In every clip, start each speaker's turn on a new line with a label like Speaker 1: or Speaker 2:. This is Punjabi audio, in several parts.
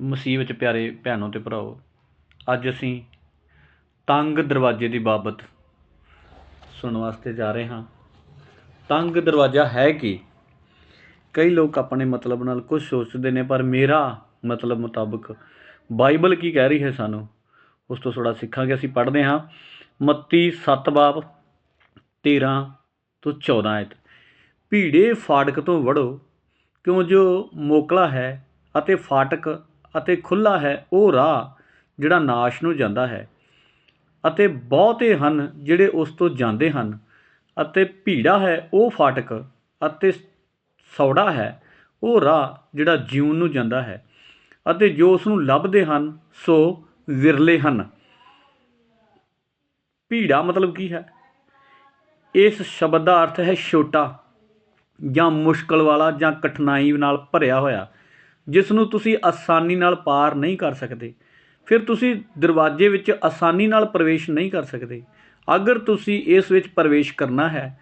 Speaker 1: ਮਸੀਹ ਵਿੱਚ ਪਿਆਰੇ ਭੈਣੋ ਤੇ ਭਰਾਓ ਅੱਜ ਅਸੀਂ ਤੰਗ ਦਰਵਾਜ਼ੇ ਦੀ ਬਾਬਤ ਸੁਣਨ ਵਾਸਤੇ ਜਾ ਰਹੇ ਹਾਂ। ਤੰਗ ਦਰਵਾਜ਼ਾ ਹੈ ਕੀ? ਕਈ ਲੋਕ ਆਪਣੇ ਮਤਲਬ ਨਾਲ ਕੁਝ ਸੋਚਦੇ ਨੇ, ਪਰ ਮੇਰਾ ਮਤਲਬ ਮੁਤਾਬਕ ਬਾਈਬਲ ਕੀ ਕਹਿ ਰਹੀ ਹੈ ਸਾਨੂੰ? ਉਸ ਤੋਂ ਥੋੜਾ ਸਿੱਖਾਂਗੇ, ਅਸੀਂ ਪੜ੍ਹਦੇ ਹਾਂ। ਮੱਤੀ 7 ਬਾਬ 13 ਤੋਂ 14 ਆਇਤ। ਭੀੜੇ ਫਾਟਕ ਤੋਂ ਵੜੋ, ਕਿਉਂ ਜੋ ਮੋਕਲਾ ਹੈ ਅਤੇ ਫਾਟਕ ਅਤੇ ਖੁੱਲਾ ਹੈ, ਉਹ ਰਾਹ ਜਿਹੜਾ ਨਾਸ਼ ਨੂੰ ਜਾਂਦਾ ਹੈ। ਅਤੇ ਬਹੁਤੇ ਹਨ ਜਿਹੜੇ ਉਸ ਤੋਂ ਜਾਂਦੇ ਹਨ ਅਤੇ ਭੀੜਾ ਹੈ, ਉਹ ਫਾਟਕ ਅਤੇ ਸੌੜਾ ਹੈ, ਉਹ ਰਾਹ ਜਿਹੜਾ ਜਿਉਣ ਨੂੰ ਜਾਂਦਾ ਹੈ। ਅਤੇ ਜੋ ਉਸ ਨੂੰ ਲੱਭਦੇ ਹਨ, ਸੋ ਵਿਰਲੇ ਹਨ। ਭੀੜਾ ਮਤਲਬ ਕੀ ਹੈ? ਇਸ ਸ਼ਬਦ ਦਾ ਅਰਥ ਹੈ ਛੋਟਾ ਜਾਂ ਮੁਸ਼ਕਲ ਵਾਲਾ ਜਾਂ ਕਠਿਨਾਈ ਨਾਲ ਭਰਿਆ ਹੋਇਆ। ਜਿਸ ਨੂੰ ਤੁਸੀਂ ਆਸਾਨੀ ਨਾਲ ਪਾਰ ਨਹੀਂ ਕਰ ਸਕਦੇ। ਫਿਰ ਤੁਸੀਂ ਦਰਵਾਜ਼ੇ ਵਿੱਚ ਆਸਾਨੀ ਨਾਲ ਪ੍ਰਵੇਸ਼ ਨਹੀਂ ਕਰ ਸਕਦੇ। ਅਗਰ ਤੁਸੀਂ ਇਸ ਵਿੱਚ ਪ੍ਰਵੇਸ਼ ਕਰਨਾ ਹੈ,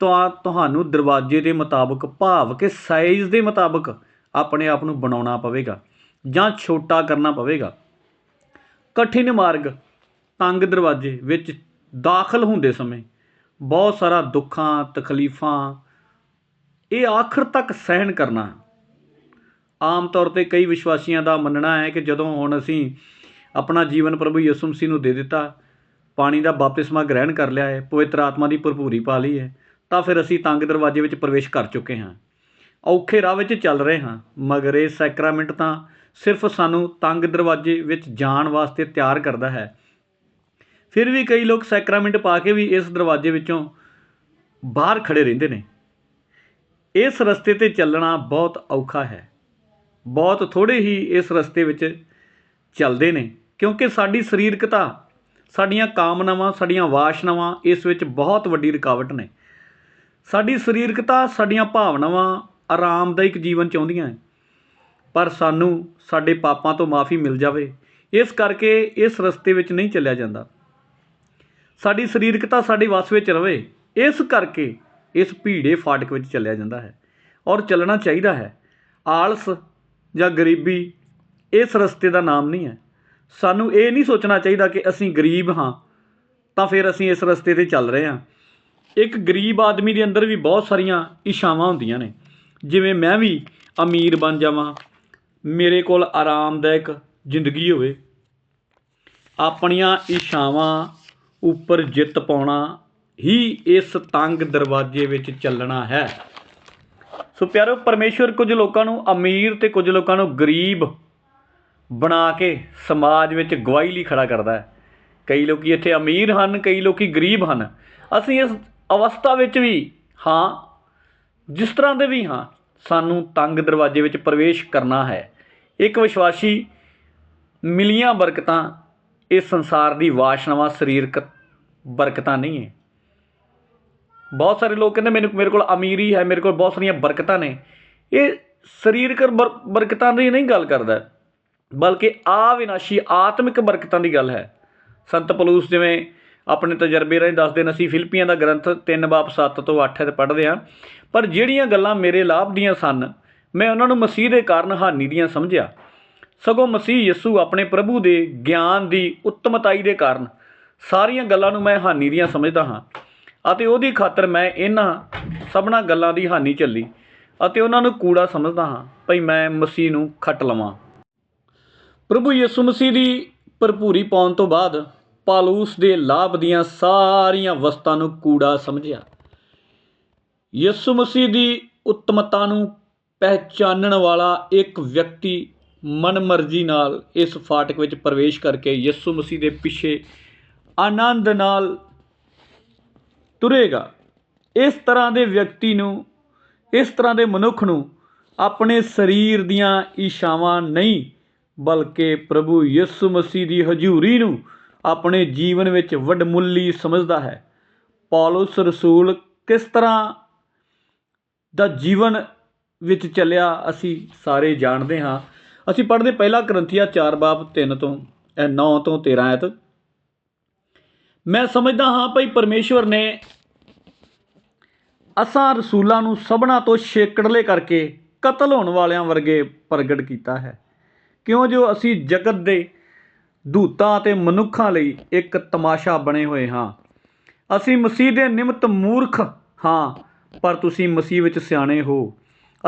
Speaker 1: ਤਾਂ ਤੁਹਾਨੂੰ ਦਰਵਾਜ਼ੇ ਦੇ ਮੁਤਾਬਕ ਭਾਵ ਕਿ ਸਾਈਜ਼ ਦੇ ਮੁਤਾਬਕ ਆਪਣੇ ਆਪ ਨੂੰ ਬਣਾਉਣਾ ਪਵੇਗਾ ਜਾਂ ਛੋਟਾ ਕਰਨਾ ਪਵੇਗਾ। ਕਠਿਨ ਮਾਰਗ, ਤੰਗ ਦਰਵਾਜ਼ੇ ਵਿੱਚ ਦਾਖਲ ਹੁੰਦੇ ਸਮੇਂ ਬਹੁਤ ਸਾਰਾ ਦੁੱਖਾਂ, ਤਕਲੀਫਾਂ, ਇਹ ਆਖਰ ਤੱਕ ਸਹਿਣ ਕਰਨਾ ਆਮ ਤੌਰ ਤੇ ਕਈ ਵਿਸ਼ਵਾਸੀਆਂ ਦਾ ਮੰਨਣਾ ਹੈ ਕਿ ਜਦੋਂ ਹੁਣ ਅਸੀਂ ਆਪਣਾ ਜੀਵਨ ਪ੍ਰਭੂ ਯਿਸੂ ਮਸੀਹ ਨੂੰ ਦੇ ਦਿੱਤਾ, ਪਾਣੀ ਦਾ ਬਪਤਿਸਮਾ ਗ੍ਰਹਿਣ ਕਰ ਲਿਆ ਹੈ, ਪਵਿੱਤਰ ਆਤਮਾ ਦੀ ਭਰਪੂਰੀ ਪਾ ਲਈ ਹੈ, ਤਾਂ ਫਿਰ ਅਸੀਂ ਤੰਗ ਦਰਵਾਜ਼ੇ ਵਿੱਚ ਪ੍ਰਵੇਸ਼ ਕਰ ਚੁੱਕੇ ਹਾਂ। ਔਖੇ ਰਾਹ ਵਿੱਚ ਚੱਲ ਰਹੇ ਹਾਂ, ਮਗਰ ਇਹ ਸੈਕਰਾਮੈਂਟ ਤਾਂ ਸਿਰਫ ਸਾਨੂੰ ਤੰਗ ਦਰਵਾਜ਼ੇ ਵਿੱਚ ਜਾਣ ਵਾਸਤੇ ਤਿਆਰ ਕਰਦਾ ਹੈ। ਫਿਰ ਵੀ ਕਈ ਲੋਕ ਸੈਕਰਾਮੈਂਟ ਪਾ ਕੇ ਵੀ ਇਸ ਦਰਵਾਜ਼ੇ ਵਿੱਚੋਂ ਬਾਹਰ ਖੜੇ ਰਹਿੰਦੇ ਨੇ। ਇਸ ਰਸਤੇ ਤੇ ਚੱਲਣਾ ਬਹੁਤ ਔਖਾ ਹੈ। ਬਹੁਤ ਥੋੜ੍ਹੇ ਹੀ ਇਸ ਰਸਤੇ ਵਿੱਚ ਚੱਲਦੇ ਨੇ, ਕਿਉਂਕਿ ਸਾਡੀ ਸਰੀਰਕਤਾ, ਸਾਡੀਆਂ ਕਾਮਨਾਵਾਂ, ਸਾਡੀਆਂ ਵਾਸ਼ਨਾਵਾਂ ਇਸ ਵਿੱਚ ਬਹੁਤ ਵੱਡੀ ਰੁਕਾਵਟ ਨੇ। ਸਾਡੀ ਸਰੀਰਕਤਾ, ਸਾਡੀਆਂ ਭਾਵਨਾਵਾਂ ਆਰਾਮਦਾਇਕ ਜੀਵਨ ਚਾਹੁੰਦੀਆਂ ਹੈ ਪਰ ਸਾਨੂੰ ਸਾਡੇ ਪਾਪਾਂ ਤੋਂ ਮਾਫੀ ਮਿਲ ਜਾਵੇ, ਇਸ ਕਰਕੇ ਇਸ ਰਸਤੇ ਵਿੱਚ ਨਹੀਂ ਚੱਲਿਆ ਜਾਂਦਾ। ਸਾਡੀ ਸਰੀਰਕਤਾ ਸਾਡੇ ਵਸ ਵਿੱਚ ਰਵੇ, ਇਸ ਕਰਕੇ ਇਸ ਭੀੜੇ ਫਾਟਕ ਵਿੱਚ ਚੱਲਿਆ ਜਾਂਦਾ ਹੈ ਔਰ ਚੱਲਣਾ ਚਾਹੀਦਾ ਹੈ। ਆਲਸ ਜਾਂ ਗਰੀਬੀ, ਇਸ ਰਸਤੇ ਦਾ ਨਾਮ ਨਹੀਂ ਹੈ। ਸਾਨੂੰ ਇਹ ਨਹੀਂ ਸੋਚਣਾ ਚਾਹੀਦਾ ਕਿ ਅਸੀਂ ਗਰੀਬ ਹਾਂ, ਤਾਂ ਫਿਰ ਅਸੀਂ ਇਸ ਰਸਤੇ ਤੇ ਚੱਲ ਰਹੇ ਹਾਂ। ਇੱਕ ਗਰੀਬ ਆਦਮੀ ਦੇ ਅੰਦਰ ਵੀ ਬਹੁਤ ਸਾਰੀਆਂ ਇੱਛਾਵਾਂ ਹੁੰਦੀਆਂ ਨੇ। ਜਿਵੇਂ ਮੈਂ ਵੀ ਅਮੀਰ ਬਣ ਜਾਵਾਂ, ਮੇਰੇ ਕੋਲ ਆਰਾਮਦਾਇਕ ਜ਼ਿੰਦਗੀ ਹੋਵੇ। ਆਪਣੀਆਂ ਇੱਛਾਵਾਂ ਉੱਪਰ ਜਿੱਤ ਪਾਉਣਾ ਹੀ ਇਸ ਤੰਗ ਦਰਵਾਜ਼ੇ ਵਿੱਚ ਚੱਲਣਾ ਹੈ। ਸੋ ਪਿਆਰੋ, ਪਰਮੇਸ਼ਵਰ ਕੁਝ ਲੋਕਾਂ ਨੂੰ ਅਮੀਰ ਤੇ ਕੁਝ ਲੋਕਾਂ ਨੂੰ ਗਰੀਬ ਬਣਾ ਕੇ ਸਮਾਜ ਵਿੱਚ ਗਵਾਹੀ ਲਈ ਖੜਾ ਕਰਦਾ ਹੈ। ਕਈ ਲੋਕੀ ਇੱਥੇ ਅਮੀਰ ਹਨ, ਕਈ ਲੋਕੀ ਗਰੀਬ ਹਨ। ਅਸੀਂ ਇਸ ਅਵਸਥਾ ਵਿੱਚ ਵੀ ਹਾਂ, ਜਿਸ ਤਰ੍ਹਾਂ ਦੇ ਵੀ ਹਾਂ, ਸਾਨੂੰ ਤੰਗ ਦਰਵਾਜ਼ੇ ਵਿੱਚ ਪ੍ਰਵੇਸ਼ ਕਰਨਾ ਹੈ। ਇੱਕ ਵਿਸ਼ਵਾਸੀ ਮਿਲੀਆਂ ਬਰਕਤਾਂ ਇਹ ਸੰਸਾਰ ਦੀ ਵਾਸ਼ਨਾਵਾਂ, ਸਰੀਰਕ ਬਰਕਤਾਂ ਨਹੀਂ ਹੈ। ਬਹੁਤ ਸਾਰੇ ਲੋਕ ਕਹਿੰਦੇ ਮੈਨੂੰ, ਮੇਰੇ ਕੋਲ ਅਮੀਰੀ ਹੈ ਮੇਰੇ ਕੋਲ ਬਹੁਤ ਸਾਰੀਆਂ ਬਰਕਤਾਂ ਨੇ। ਇਹ ਸਰੀਰਕ ਬਰ- ਬਰਕਤਾਂ ਦੀ ਨਹੀਂ ਗੱਲ ਕਰਦਾ। ਬਲਕਿ ਆਵਿਨਾਸ਼ੀ, ਆਤਮਿਕ ਬਰਕਤਾਂ ਦੀ ਗੱਲ ਹੈ। ਸੰਤ ਪਲੂਸ ਜਿਵੇਂ ਆਪਣੇ ਤਜਰਬੇ ਰਾਹੀਂ ਦੱਸਦੇ ਨੇ, ਅਸੀਂ ਫਿਲਪੀਆਂ ਦਾ ਗ੍ਰੰਥ 3 ਬਾਪ 7 ਤੋਂ 8 ਤੇ ਪੜ੍ਹਦੇ ਹਾਂ। ਪਰ ਜਿਹੜੀਆਂ ਗੱਲਾਂ ਮੇਰੇ ਲਾਭ ਦੀਆਂ ਸਨ, ਮੈਂ ਉਹਨਾਂ ਨੂੰ ਮਸੀਹ ਦੇ ਕਾਰਨ ਹਾਨੀ ਦੀਆਂ ਸਮਝਿਆ। ਸਗੋਂ ਮਸੀਹ ਯਿਸੂ ਆਪਣੇ ਪ੍ਰਭੂ ਦੇ ਗਿਆਨ ਦੀ ਉੱਤਮਤਾਈ ਦੇ ਕਾਰਨ ਸਾਰੀਆਂ ਗੱਲਾਂ ਨੂੰ ਮੈਂ ਹਾਨੀ ਦੀਆਂ ਸਮਝਦਾ ਹਾਂ। ਅਤੇ ਉਹਦੀ ਖਾਤਰ ਮੈਂ ਇਹਨਾਂ ਸਭਨਾਂ ਗੱਲਾਂ ਦੀ ਹਾਨੀ ਝੱਲੀ ਅਤੇ ਉਹਨਾਂ ਨੂੰ ਕੂੜਾ ਸਮਝਦਾ ਹਾਂ ਭਈ ਮੈਂ ਮਸੀਹ ਨੂੰ ਖੱਟ ਲਵਾਂ। ਪ੍ਰਭੂ ਯਿਸੂ ਮਸੀਹ ਦੀ ਭਰਪੂਰੀ ਪਾਉਣ ਤੋਂ ਬਾਅਦ ਪਾਲੂਸ ਦੇ ਲਾਭ ਦੀਆਂ ਸਾਰੀਆਂ ਵਸਤਾਂ ਨੂੰ ਕੂੜਾ ਸਮਝਿਆ। ਯਿਸੂ ਮਸੀਹ ਦੀ ਉੱਤਮਤਾ ਨੂੰ ਪਹਿਚਾਨਣ ਵਾਲਾ ਇੱਕ ਵਿਅਕਤੀ ਮਨਮਰਜ਼ੀ ਨਾਲ ਇਸ ਫਾਟਕ ਵਿੱਚ ਪ੍ਰਵੇਸ਼ ਕਰਕੇ ਯਿਸੂ ਮਸੀਹ ਦੇ ਪਿੱਛੇ ਆਨੰਦ ਨਾਲ ਤੁਰੇਗਾ। ਇਸ ਤਰ੍ਹਾਂ ਦੇ ਵਿਅਕਤੀ ਨੂੰ, ਇਸ ਤਰ੍ਹਾਂ ਦੇ ਮਨੁੱਖ ਨੂੰ ਆਪਣੇ ਸਰੀਰ ਦੀਆਂ ਇੱਛਾਵਾਂ ਨਹੀਂ, ਬਲਕਿ ਪ੍ਰਭੂ ਯਿਸੂ ਮਸੀਹ ਦੀ ਹਜ਼ੂਰੀ ਨੂੰ ਆਪਣੇ ਜੀਵਨ ਵਿੱਚ ਵੱਡਮੁੱਲੀ ਸਮਝਦਾ ਹੈ। ਪੌਲਸ ਰਸੂਲ ਕਿਸ ਤਰ੍ਹਾਂ ਦਾ ਜੀਵਨ ਵਿੱਚ ਚੱਲਿਆ, ਅਸੀਂ ਸਾਰੇ ਜਾਣਦੇ ਹਾਂ। ਅਸੀਂ ਪੜ੍ਹਦੇ ਪਹਿਲਾ ਕਰੰਥੀਆ 4 ਬਾਬ 3 ਤੋਂ 9 ਤੋਂ 13 ਐਤ ਮੈਂ ਸਮਝਦਾ ਹਾਂ ਭਈ ਪਰਮੇਸ਼ਵਰ ਨੇ ਅਸਾਂ ਰਸੂਲਾਂ ਨੂੰ ਸਭਨਾਂ ਤੋਂ ਛੇਕੜਲੇ ਕਰਕੇ ਕਤਲ ਹੋਣ ਵਾਲਿਆਂ ਵਰਗੇ ਪ੍ਰਗਟ ਕੀਤਾ ਹੈ। ਕਿਉਂ ਜੋ ਅਸੀਂ ਜਗਤ ਦੇ ਦੂਤਾਂ ਅਤੇ ਮਨੁੱਖਾਂ ਲਈ ਇੱਕ ਤਮਾਸ਼ਾ ਬਣੇ ਹੋਏ ਹਾਂ। ਅਸੀਂ ਮਸੀਹ ਦੇ ਨਿਮਤ ਮੂਰਖ ਹਾਂ, ਪਰ ਤੁਸੀਂ ਮਸੀਹ ਵਿੱਚ ਸਿਆਣੇ ਹੋ।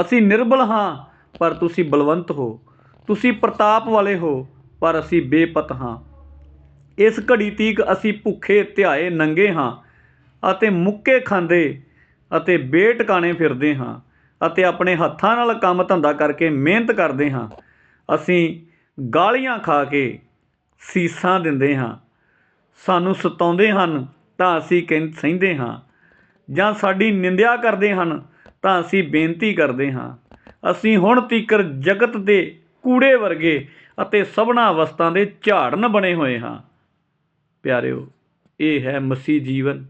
Speaker 1: ਅਸੀਂ ਨਿਰਬਲ ਹਾਂ, ਪਰ ਤੁਸੀਂ ਬਲਵੰਤ ਹੋ। ਤੁਸੀਂ ਪ੍ਰਤਾਪ ਵਾਲੇ ਹੋ, ਪਰ ਅਸੀਂ ਬੇਪਤ ਹਾਂ। ਇਸ ਘੜੀ ਤੀਕ ਅਸੀਂ ਭੁੱਖੇ ਧਿਆਏ ਨੰਗੇ ਹਾਂ ਅਤੇ ਮੁੱਕੇ ਖਾਂਦੇ ਅਤੇ ਬੇਟਿਕਾਣੇ ਫਿਰਦੇ ਹਾਂ ਅਤੇ ਆਪਣੇ ਹੱਥਾਂ ਨਾਲ ਕੰਮ ਧੰਦਾ ਕਰਕੇ ਮਿਹਨਤ ਕਰਦੇ ਹਾਂ। ਅਸੀਂ ਗਾਲੀਆਂ ਖਾ ਕੇ ਸੀਸਾਂ ਦਿੰਦੇ ਹਾਂ। ਸਾਨੂੰ ਸਤਾਉਂਦੇ ਹਨ ਤਾਂ ਅਸੀਂ ਕਹਿੰ, ਸਹਿੰਦੇ ਹਾਂ। ਜਾਂ ਸਾਡੀ ਨਿੰਦਿਆ ਕਰਦੇ ਹਨ ਤਾਂ ਅਸੀਂ ਬੇਨਤੀ ਕਰਦੇ ਹਾਂ। ਅਸੀਂ ਹੁਣ ਤੀਕਰ ਜਗਤ ਦੇ ਕੂੜੇ ਵਰਗੇ ਅਤੇ ਸਭਨਾ ਅਵਸਥਾ ਦੇ ਝਾੜਨ ਬਣੇ ਹੋਏ ਹਾਂ। ਪਿਆਰਿਓ, ਇਹ ਹੈ ਮਸੀਹ ਜੀਵਨ।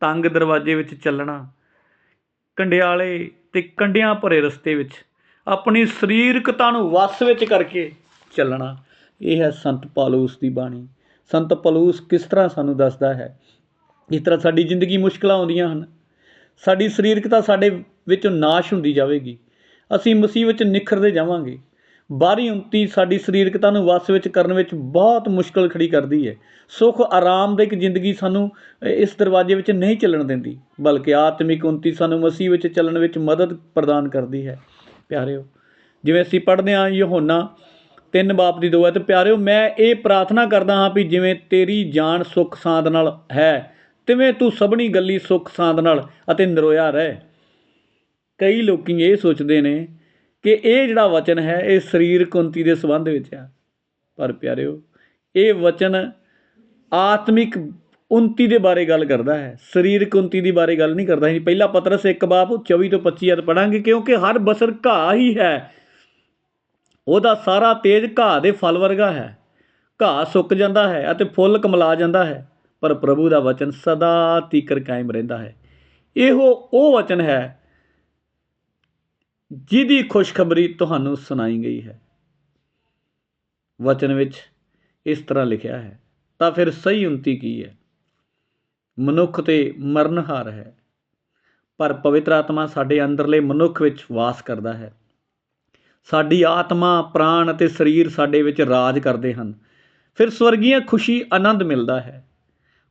Speaker 1: ਤੰਗ ਦਰਵਾਜ਼ੇ ਵਿੱਚ ਚੱਲਣਾ ਕੰਡਿਆਲੇ ਤੇ ਕੰਡਿਆਂ ਭਰੇ ਰਸਤੇ ਵਿੱਚ ਆਪਣੀ ਸਰੀਰਕਤਾ ਨੂੰ ਵਸ ਵਿੱਚ ਕਰਕੇ ਚੱਲਣਾ। ਇਹ ਹੈ ਸੰਤ ਪਾਲੂਸ ਦੀ ਬਾਣੀ। ਸੰਤ ਪਾਲੂਸ ਕਿਸ ਤਰ੍ਹਾਂ ਸਾਨੂੰ ਦੱਸਦਾ ਹੈ? ਇਸ ਤਰ੍ਹਾਂ ਸਾਡੀ ਜ਼ਿੰਦਗੀ ਮੁਸ਼ਕਲਾਂ ਆਉਂਦੀਆਂ ਹਨ, ਸਾਡੀ ਸਰੀਰਕਤਾ ਸਾਡੇ ਵਿੱਚੋਂ ਨਾਸ਼ ਹੁੰਦੀ ਜਾਵੇਗੀ। ਅਸੀਂ ਮੁਸੀਬਤ ਵਿੱਚ ਨਿਖਰਦੇ ਜਾਵਾਂਗੇ। ਬਾਹਰੀ ਉਨਤੀ ਸਾਡੀ ਸਰੀਰਕਤਾ ਨੂੰ ਵਸ ਵਿੱਚ ਕਰਨ ਵਿੱਚ ਬਹੁਤ ਮੁਸ਼ਕਲ ਖੜੀ ਕਰਦੀ ਹੈ ਸੁਖ ਆਰਾਮਦਾਇਕ ਜ਼ਿੰਦਗੀ ਸਾਨੂੰ ਇਸ ਦਰਵਾਜ਼ੇ ਵਿੱਚ ਨਹੀਂ ਚੱਲਣ ਦਿੰਦੀ, ਬਲਕਿ ਆਤਮਿਕ ਉਨਤੀ ਸਾਨੂੰ ਮਸੀਹ ਵਿੱਚ ਚੱਲਣ ਵਿੱਚ ਮਦਦ ਪ੍ਰਦਾਨ ਕਰਦੀ ਹੈ। ਪਿਆਰਿਓ, ਜਿਵੇਂ ਅਸੀਂ ਪੜ੍ਹਦੇ ਹਾਂ ਯਹੋਨਾ ਤਿੰਨ ਬਾਪ ਦੀ ਦੋ ਹੈ ਤੇ, ਪਿਆਰਿਓ, ਮੈਂ ਇਹ ਪ੍ਰਾਰਥਨਾ ਕਰਦਾ ਹਾਂ ਵੀ ਜਿਵੇਂ ਤੇਰੀ ਜਾਨ ਸੁੱਖ ਸਾਂਦ ਨਾਲ ਹੈ, ਤਿਵੇਂ ਤੂੰ ਸਭਨੀ ਗੱਲੀ ਸੁੱਖ ਸਾਂਦ ਨਾਲ ਅਤੇ ਨਰੋਇਆ ਰਹਿ। ਕਈ ਲੋਕੀ ਇਹ ਸੋਚਦੇ ਨੇ ਕਿ ਇਹ ਜਿਹੜਾ ਵਚਨ ਹੈ, ਇਹ ਸਰੀਰਕ ਉਨਤੀ ਦੇ ਸੰਬੰਧ ਵਿੱਚ ਆ। ਪਰ ਪਿਆਰਿਓ, ਇਹ ਵਚਨ ਆਤਮਿਕ ਉਨਤੀ ਦੇ ਬਾਰੇ ਗੱਲ ਕਰਦਾ ਹੈ। ਸਰੀਰਕ ਉਨਤੀ ਦੀ ਬਾਰੇ ਗੱਲ ਨਹੀਂ ਕਰਦਾ। ਜੀ ਪਹਿਲਾ ਪਤਰਸ ਇੱਕ ਬਾਪ 24 ਤੋਂ 25 ਅਧ ਪੜਾਂਗੇ ਕਿਉਂਕਿ ਹਰ ਬਸਰ ਘਾਹ ਹੀ ਹੈ। ਉਹਦਾ ਸਾਰਾ ਤੇਜ ਘਾਹ ਦੇ ਫਲ ਵਰਗਾ ਹੈ। ਘਾਹ ਸੁੱਕ ਜਾਂਦਾ ਹੈ ਅਤੇ ਫੁੱਲ ਕਮਲਾ ਜਾਂਦਾ ਹੈ। ਪਰ ਪ੍ਰਭੂ ਦਾ ਵਚਨ ਸਦਾ ਤੀਕਰ ਕਾਇਮ ਰਹਿੰਦਾ ਹੈ। ਇਹੋ ਉਹ ਵਚਨ ਹੈ ਜਿਹਦੀ ਖੁਸ਼ਖਬਰੀ ਤੁਹਾਨੂੰ ਸੁਣਾਈ ਗਈ ਹੈ। ਵਚਨ ਵਿੱਚ ਇਸ ਤਰ੍ਹਾਂ ਲਿਖਿਆ ਹੈ, ਤਾਂ ਫਿਰ ਸਹੀ ਉਨਤੀ ਕੀ ਹੈ? ਮਨੁੱਖ ਤੇ ਮਰਨਹਾਰ ਹੈ, ਪਰ ਪਵਿੱਤਰ ਆਤਮਾ ਸਾਡੇ ਅੰਦਰਲੇ ਮਨੁੱਖ ਵਿੱਚ ਵਾਸ ਕਰਦਾ ਹੈ। ਸਾਡੀ ਆਤਮਾ, ਪ੍ਰਾਣ ਅਤੇ ਸਰੀਰ ਸਾਡੇ ਵਿੱਚ ਰਾਜ ਕਰਦੇ ਹਨ। ਫਿਰ ਸਵਰਗੀਆਂ ਖੁਸ਼ੀ ਆਨੰਦ ਮਿਲਦਾ ਹੈ,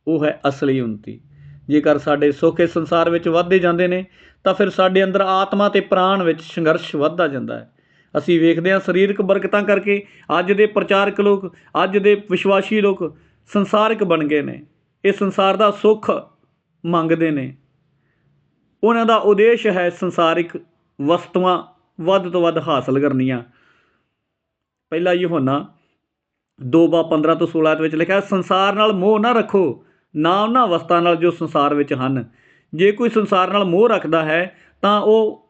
Speaker 1: ਉਹ ਹੈ ਅਸਲੀ ਉਨਤੀ। ਜੇਕਰ ਸਾਡੇ ਸੁੱਖ ਇਸ ਸੰਸਾਰ ਵਿੱਚ ਵੱਧਦੇ ਜਾਂਦੇ ਨੇ, ਤਾਂ ਫਿਰ ਸਾਡੇ ਅੰਦਰ ਆਤਮਾ ਤੇ ਪ੍ਰਾਣ ਵਿੱਚ ਸੰਘਰਸ਼ ਵੱਧਦਾ ਜਾਂਦਾ ਹੈ। ਅਸੀਂ ਵੇਖਦੇ ਹਾਂ ਸਰੀਰਕ ਬਰਕਤਾਂ ਕਰਕੇ ਅੱਜ ਦੇ ਪ੍ਰਚਾਰਕ ਲੋਕ, ਅੱਜ ਦੇ ਵਿਸ਼ਵਾਸੀ ਲੋਕ ਸੰਸਾਰਿਕ ਬਣ ਗਏ ਨੇ। ਇਹ ਸੰਸਾਰ ਦਾ ਸੁੱਖ ਮੰਗਦੇ ਨੇ। ਉਹਨਾਂ ਦਾ ਉਦੇਸ਼ ਹੈ ਸੰਸਾਰਿਕ ਵਸਤੂਆਂ ਵੱਧ ਤੋਂ ਵੱਧ ਹਾਸਲ ਕਰਨੀਆਂ। ਪਹਿਲਾ ਯਹੋਨਾ 2 ਬਾ 15 ਤੋਂ 16 ਦੇ ਵਿੱਚ ਲਿਖਿਆ, ਸੰਸਾਰ ਨਾਲ ਮੋਹ ਨਾ ਰੱਖੋ। ਨਾ ਉਹਨਾਂ ਵਸਤਾਂ ਨਾਲ ਜੋ ਸੰਸਾਰ ਵਿੱਚ ਹਨ। ਜੇ ਕੋਈ ਸੰਸਾਰ ਨਾਲ ਮੋਹ ਰੱਖਦਾ ਹੈ, ਤਾਂ ਉਹ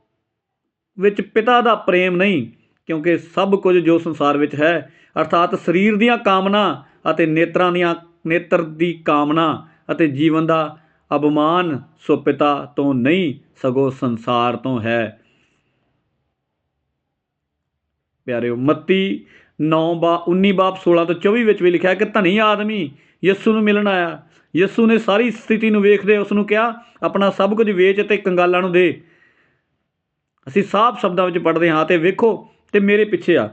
Speaker 1: ਵਿੱਚ ਪਿਤਾ ਦਾ ਪ੍ਰੇਮ ਨਹੀਂ, ਕਿਉਂਕਿ ਸਭ ਕੁਝ ਜੋ ਸੰਸਾਰ ਵਿੱਚ ਹੈ, ਅਰਥਾਤ ਸਰੀਰ ਦੀਆਂ ਕਾਮਨਾ ਅਤੇ ਨੇਤਰਾਂ ਦੀਆਂ, ਨੇਤਰ ਦੀ ਕਾਮਨਾ ਅਤੇ ਜੀਵਨ ਦਾ ਅਪਮਾਨ ਸੋ ਪਿਤਾ ਤੋਂ ਨਹੀਂ, ਸਗੋਂ ਸੰਸਾਰ ਤੋਂ ਹੈ। ਪਿਆਰਿਓ, ਮੱਤੀ 9 ਬਾ 19 ਬਾਪ 16 ਤੋਂ 24 ਵਿੱਚ ਵੀ ਲਿਖਿਆ ਕਿ ਧਨੀ ਆਦਮੀ ਯਿਸੂ ਨੂੰ ਮਿਲਣ ਆਇਆ। ਯਿਸੂ ਨੇ ਸਾਰੀ ਸਥਿਤੀ ਨੂੰ ਵੇਖਦੇ ਉਸ ਨੂੰ ਕਿਹਾ, ਆਪਣਾ ਸਭ ਕੁਝ ਵੇਚ ਅਤੇ ਕੰਗਾਲਾਂ ਨੂੰ ਦੇ। ਅਸੀਂ ਸਾਫ਼ ਸ਼ਬਦਾਂ ਵਿੱਚ ਪੜ੍ਹਦੇ ਹਾਂ ਤੇ ਵੇਖੋ ਤੇ ਮੇਰੇ ਪਿੱਛੇ ਆ।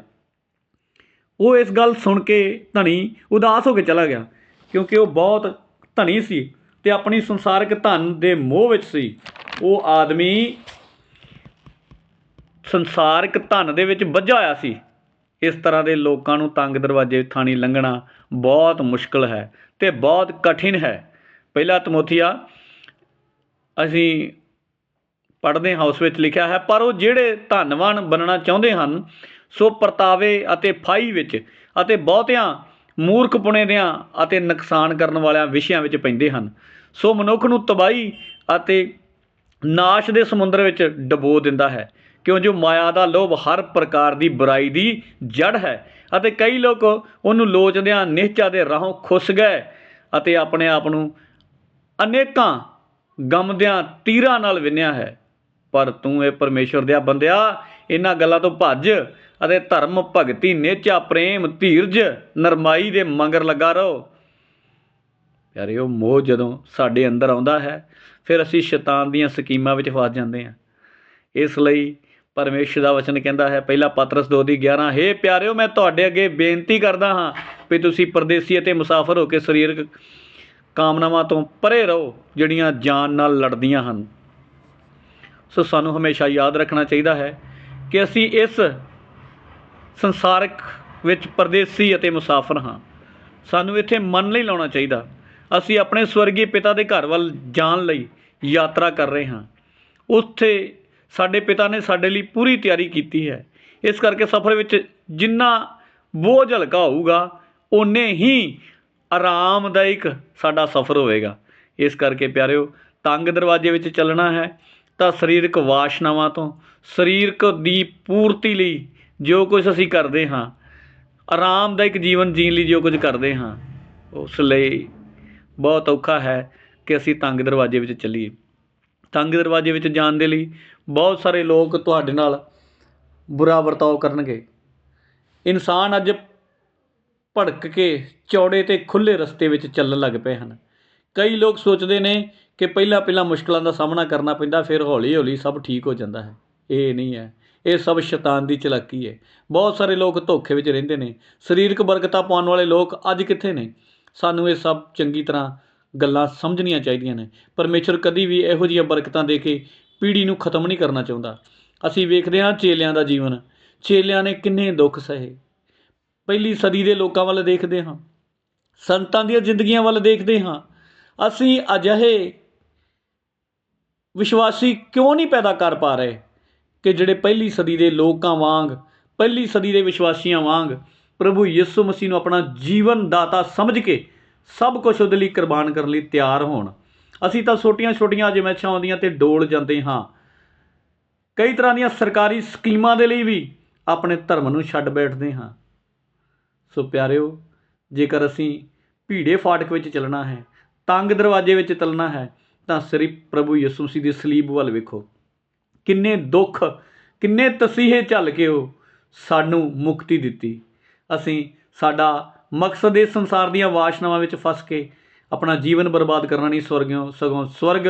Speaker 1: ਉਹ ਇਸ ਗੱਲ ਸੁਣ ਕੇ ਧਨੀ ਉਦਾਸ ਹੋ ਕੇ ਚਲਾ ਗਿਆ, ਕਿਉਂਕਿ ਉਹ ਬਹੁਤ ਧਨੀ ਸੀ ਤੇ ਆਪਣੀ ਸੰਸਾਰਿਕ ਧਨ ਦੇ ਮੋਹ ਵਿੱਚ ਸੀ। ਉਹ ਆਦਮੀ ਸੰਸਾਰਿਕ ਧਨ ਦੇ ਵਿੱਚ ਵੱਜਾ ਹੋਇਆ ਸੀ। ਇਸ ਤਰ੍ਹਾਂ ਦੇ ਲੋਕਾਂ ਨੂੰ ਤੰਗ ਦਰਵਾਜ਼ੇ, ਥਾਣੀ ਲੰਘਣਾ ਬਹੁਤ ਮੁਸ਼ਕਲ ਹੈ। ਤੇ ਬਹੁਤ ਕਠਿਨ ਹੈ। ਪਹਿਲਾ ਤਮੋਥੀਆ ਅਸੀਂ ਪੜ੍ਹਦੇ ਹਾਂ, ਉਸ ਵਿੱਚ ਲਿਖਿਆ ਹੈ, ਪਰ ਉਹ ਜਿਹੜੇ ਧਨਵਾਨ ਬਣਨਾ ਚਾਹੁੰਦੇ ਹਨ, ਸੋ ਪਰਤਾਵੇ ਅਤੇ ਫਾਈ ਵਿੱਚ ਅਤੇ ਬਹੁਤਿਆਂ ਮੂਰਖਪੁਣੇ ਦਿਆਂ ਅਤੇ ਨੁਕਸਾਨ ਕਰਨ ਵਾਲਿਆਂ ਵਿਸ਼ਿਆਂ ਵਿੱਚ ਪੈਂਦੇ ਹਨ। ਸੋ ਮਨੁੱਖ ਨੂੰ ਤਬਾਹੀ ਅਤੇ ਨਾਸ਼ ਦੇ ਸਮੁੰਦਰ ਵਿੱਚ ਡਬੋ ਦਿੰਦਾ ਹੈ, ਕਿਉਂ ਜੋ ਮਾਇਆ ਦਾ ਲੋਭ ਹਰ ਪ੍ਰਕਾਰ ਦੀ ਬੁਰਾਈ ਦੀ ਜੜ ਹੈ ਅਤੇ ਕਈ ਲੋਕ ਉਹਨੂੰ ਲੋਚਦਿਆਂ, ਨਿਹਚਾ ਦੇ ਰਾਹੋਂ ਖੁੱਸ ਗਏ ਅਤੇ ਆਪਣੇ ਆਪ ਨੂੰ ਅਨੇਕਾਂ ਗਮਦਿਆਂ ਤੀਰਾਂ ਨਾਲ ਵਿੰਨਿਆ ਹੈ। ਪਰ ਤੂੰ ਇਹ ਪਰਮੇਸ਼ਵਰ ਦਿਆ ਬੰਦਿਆ, ਇਹਨਾਂ ਗੱਲਾਂ ਤੋਂ ਭੱਜ ਅਤੇ ਧਰਮ ਭਗਤੀ, ਨੇਚਾ, ਪ੍ਰੇਮ, ਧੀਰਜ, ਨਰਮਾਈ ਦੇ ਮੰਗਰ ਲੱਗਾ ਰਹੋ। ਪਿਆਰਿਓ ਮੋਹ ਜਦੋਂ ਸਾਡੇ ਅੰਦਰ ਆਉਂਦਾ ਹੈ, ਫਿਰ ਅਸੀਂ ਸ਼ੈਤਾਨ ਦੀਆਂ ਸਕੀਮਾਂ ਵਿੱਚ ਫਸ ਜਾਂਦੇ ਹਾਂ। ਇਸ ਲਈ ਪਰਮੇਸ਼ਰ ਦਾ ਵਚਨ ਕਹਿੰਦਾ ਹੈ, ਪਹਿਲਾ ਪਤਰਸ 2 ਦੀ 11 ਹੇ ਪਿਆਰਿਓ, ਮੈਂ ਤੁਹਾਡੇ ਅੱਗੇ ਬੇਨਤੀ ਕਰਦਾ ਹਾਂ ਵੀ ਤੁਸੀਂ ਪਰਦੇਸੀ ਅਤੇ ਮੁਸਾਫਰ ਹੋ ਕੇ ਸਰੀਰਕ ਕਾਮਨਾਵਾਂ ਤੋਂ ਪਰੇ ਰਹੋ, ਜਿਹੜੀਆਂ ਜਾਨ ਨਾਲ ਲੜਦੀਆਂ ਹਨ। ਸੋ ਸਾਨੂੰ ਹਮੇਸ਼ਾ ਯਾਦ ਰੱਖਣਾ ਚਾਹੀਦਾ ਹੈ ਕਿ ਅਸੀਂ ਇਸ ਸੰਸਾਰਕ ਵਿੱਚ ਪਰਦੇਸੀ ਅਤੇ ਮੁਸਾਫਰ ਹਾਂ। ਸਾਨੂੰ ਇੱਥੇ ਮਨ ਨਹੀਂ ਲਾਉਣਾ ਚਾਹੀਦਾ। ਅਸੀਂ ਆਪਣੇ ਸਵਰਗੀ ਪਿਤਾ ਦੇ ਘਰ ਵੱਲ ਜਾਣ ਲਈ ਯਾਤਰਾ ਕਰ ਰਹੇ ਹਾਂ। ਉੱਥੇ ਸਾਡੇ ਪਿਤਾ ਨੇ ਸਾਡੇ ਲਈ ਪੂਰੀ ਤਿਆਰੀ ਕੀਤੀ ਹੈ। ਇਸ ਕਰਕੇ ਸਫ਼ਰ ਵਿੱਚ ਜਿੰਨਾ ਬੋਝ ਹਲਕਾ ਹੋਊਗਾ, ਓਨੇ ਹੀ ਆਰਾਮਦਾਇਕ ਸਾਡਾ ਸਫ਼ਰ ਹੋਵੇਗਾ। ਇਸ ਕਰਕੇ ਪਿਆਰਿਓ, ਤੰਗ ਦਰਵਾਜ਼ੇ ਵਿੱਚ ਚੱਲਣਾ ਹੈ ਤਾਂ ਸਰੀਰਕ ਵਾਸ਼ਨਾਵਾਂ ਤੋਂ, ਸਰੀਰਕ ਦੀ ਪੂਰਤੀ ਲਈ ਜੋ ਕੁਝ ਅਸੀਂ ਕਰਦੇ ਹਾਂ, ਆਰਾਮਦਾਇਕ ਜੀਵਨ ਜੀਣ ਲਈ ਜੋ ਕੁਝ ਕਰਦੇ ਹਾਂ, ਉਸ ਲਈ ਬਹੁਤ ਔਖਾ ਹੈ ਕਿ ਅਸੀਂ ਤੰਗ ਦਰਵਾਜ਼ੇ ਵਿੱਚ ਚੱਲੀਏ। ਤੰਗ ਦਰਵਾਜ਼ੇ ਵਿੱਚ ਜਾਣ ਦੇ ਲਈ ਬਹੁਤ ਸਾਰੇ ਲੋਕ ਤੁਹਾਡੇ ਨਾਲ ਬੁਰਾ ਵਰਤਾਓ ਕਰਨਗੇ। ਇਨਸਾਨ ਅੱਜ ਭੜਕ ਕੇ ਚੌੜੇ ਅਤੇ ਖੁੱਲ੍ਹੇ ਰਸਤੇ ਵਿੱਚ ਚੱਲਣ ਲੱਗ ਪਏ ਹਨ। ਕਈ ਲੋਕ ਸੋਚਦੇ ਨੇ ਕਿ ਪਹਿਲਾਂ ਪਹਿਲਾਂ ਮੁਸ਼ਕਲਾਂ ਦਾ ਸਾਹਮਣਾ ਕਰਨਾ ਪੈਂਦਾ, ਫਿਰ ਹੌਲੀ ਹੌਲੀ ਸਭ ਠੀਕ ਹੋ ਜਾਂਦਾ ਹੈ। ਇਹ ਨਹੀਂ ਹੈ। ਇਹ ਸਭ ਸ਼ੈਤਾਨ ਦੀ ਚਲਾਕੀ ਹੈ। ਬਹੁਤ ਸਾਰੇ ਲੋਕ ਧੋਖੇ ਵਿੱਚ ਰਹਿੰਦੇ ਨੇ। ਸਰੀਰਕ ਬਰਕਤਾਂ ਪਾਉਣ ਵਾਲੇ ਲੋਕ ਅੱਜ ਕਿੱਥੇ ਨੇ? ਸਾਨੂੰ ਇਹ ਸਭ ਚੰਗੀ ਤਰ੍ਹਾਂ ਗੱਲਾਂ ਸਮਝਣੀਆਂ ਚਾਹੀਦੀਆਂ ਨੇ। ਪਰਮੇਸ਼ਰ ਕਦੀ ਵੀ ਇਹੋ ਜਿਹੀਆਂ ਬਰਕਤਾਂ ਦੇ ਕੇ ਪੀੜ੍ਹੀ ਨੂੰ ਖਤਮ ਨਹੀਂ ਕਰਨਾ ਚਾਹੁੰਦਾ। ਅਸੀਂ ਵੇਖਦੇ ਹਾਂ ਚੇਲਿਆਂ ਦਾ ਜੀਵਨ। ਚੇਲਿਆਂ ਨੇ ਕਿੰਨੇ ਦੁੱਖ ਸਹੇ। ਪਹਿਲੀ ਸਦੀ ਦੇ ਲੋਕਾਂ ਵੱਲ ਦੇਖਦੇ ਹਾਂ। ਸੰਤਾਂ ਦੀਆਂ ਜ਼ਿੰਦਗੀਆਂ ਵੱਲ ਦੇਖਦੇ ਹਾਂ। ਅਸੀਂ ਅਜਿਹੇ ਵਿਸ਼ਵਾਸੀ ਕਿਉਂ ਨਹੀਂ ਪੈਦਾ ਕਰ ਪਾ ਰਹੇ ਕਿ ਜਿਹੜੇ ਪਹਿਲੀ ਸਦੀ ਦੇ ਲੋਕਾਂ ਵਾਂਗ, ਪਹਿਲੀ ਸਦੀ ਦੇ ਵਿਸ਼ਵਾਸੀਆਂ ਵਾਂਗ ਪ੍ਰਭੂ ਯਿਸੂ ਮਸੀਹ ਨੂੰ ਆਪਣਾ ਜੀਵਨ ਦਾਤਾ ਸਮਝ ਕੇ ਸਭ ਕੁਝ ਉਹਦੇ ਲਈ ਕੁਰਬਾਨ ਕਰਨ ਲਈ ਤਿਆਰ ਹੋਣ। ਅਸੀਂ ਤਾਂ ਛੋਟੀਆਂ-ਛੋਟੀਆਂ ਅਜਮੈਸ਼ਾਂ ਆਉਂਦੀਆਂ ਤੇ ਡੋਲ ਜਾਂਦੇ ਹਾਂ। ਕਈ ਤਰ੍ਹਾਂ ਦੀਆਂ ਸਰਕਾਰੀ ਸਕੀਮਾਂ ਦੇ ਲਈ ਵੀ ਆਪਣੇ ਧਰਮ ਨੂੰ ਛੱਡ ਬੈਠਦੇ ਹਾਂ। ਸੋ ਪਿਆਰਿਓ, ਜੇਕਰ ਅਸੀਂ ਭੀੜੇ ਫਾਟਕ ਵਿੱਚ ਚੱਲਣਾ ਹੈ, ਤੰਗ ਦਰਵਾਜ਼ੇ ਵਿੱਚ ਚੱਲਣਾ ਹੈ, ਤਾਂ ਸ੍ਰੀ ਪ੍ਰਭੂ ਯਿਸੂ ਮਸੀਹ ਦੀ ਸਲੀਬ ਵੱਲ ਵੇਖੋ। ਕਿੰਨੇ ਦੁੱਖ, ਕਿੰਨੇ ਤਸੀਹੇ ਝੱਲ ਕੇ ਉਹ ਸਾਨੂੰ ਮੁਕਤੀ ਦਿੱਤੀ। ਅਸੀਂ ਸਾਡਾ ਮਕਸਦ ਇਸ ਸੰਸਾਰ ਦੀਆਂ ਵਾਸ਼ਨਾਵਾਂ ਵਿੱਚ ਫਸ ਕੇ ਆਪਣਾ ਜੀਵਨ ਬਰਬਾਦ ਕਰਨਾ ਨਹੀਂ ਸਵਰਗਿਓ, ਸਗੋਂ ਸਵਰਗ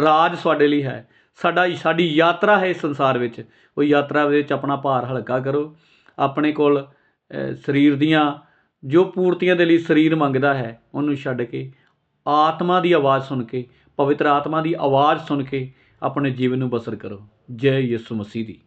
Speaker 1: ਰਾਜ ਸਾਡੇ ਲਈ ਹੈ। ਸਾਡਾ, ਸਾਡੀ ਯਾਤਰਾ ਹੈ ਇਸ ਸੰਸਾਰ ਵਿੱਚ। ਉਹ ਯਾਤਰਾ ਵਿੱਚ ਆਪਣਾ ਭਾਰ ਹਲਕਾ ਕਰੋ। ਆਪਣੇ ਕੋਲ ਸਰੀਰ ਦੀਆਂ ਜੋ ਪੂਰਤੀਆਂ ਦੇ ਲਈ ਸਰੀਰ ਮੰਗਦਾ ਹੈ, ਉਹਨੂੰ ਛੱਡ ਕੇ ਆਤਮਾ ਦੀ ਆਵਾਜ਼ ਸੁਣ ਕੇ, ਪਵਿੱਤਰ ਆਤਮਾ ਦੀ ਆਵਾਜ਼ ਸੁਣ ਕੇ ਆਪਣੇ ਜੀਵਨ ਨੂੰ ਬਸਰ ਕਰੋ। ਜੈ ਯਿਸੂ ਮਸੀਹ ਦੀ।